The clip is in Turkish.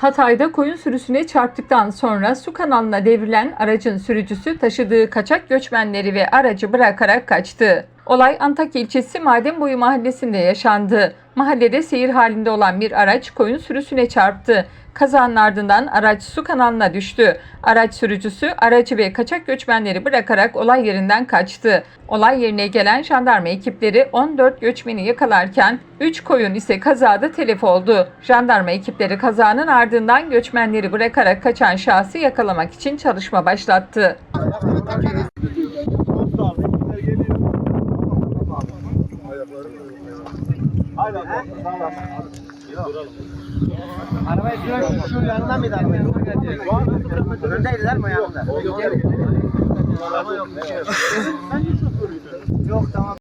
Hatay'da koyun sürüsüne çarptıktan sonra su kanalına devrilen aracın sürücüsü taşıdığı kaçak göçmenleri ve aracı bırakarak kaçtı. Olay Antakya ilçesi Madenboyu mahallesinde yaşandı. Mahallede seyir halinde olan bir araç koyun sürüsüne çarptı. Kazanın ardından araç su kanalına düştü. Araç sürücüsü aracı ve kaçak göçmenleri bırakarak olay yerinden kaçtı. Olay yerine gelen jandarma ekipleri 14 göçmeni yakalarken 3 koyun ise kazada telef oldu. Jandarma ekipleri kazanın ardından göçmenleri bırakarak kaçan şahsı yakalamak için çalışma başlattı. Arabayı şu, şu yanından mıydı arabayı? Öndeydiler mi yanında? Yok tamam.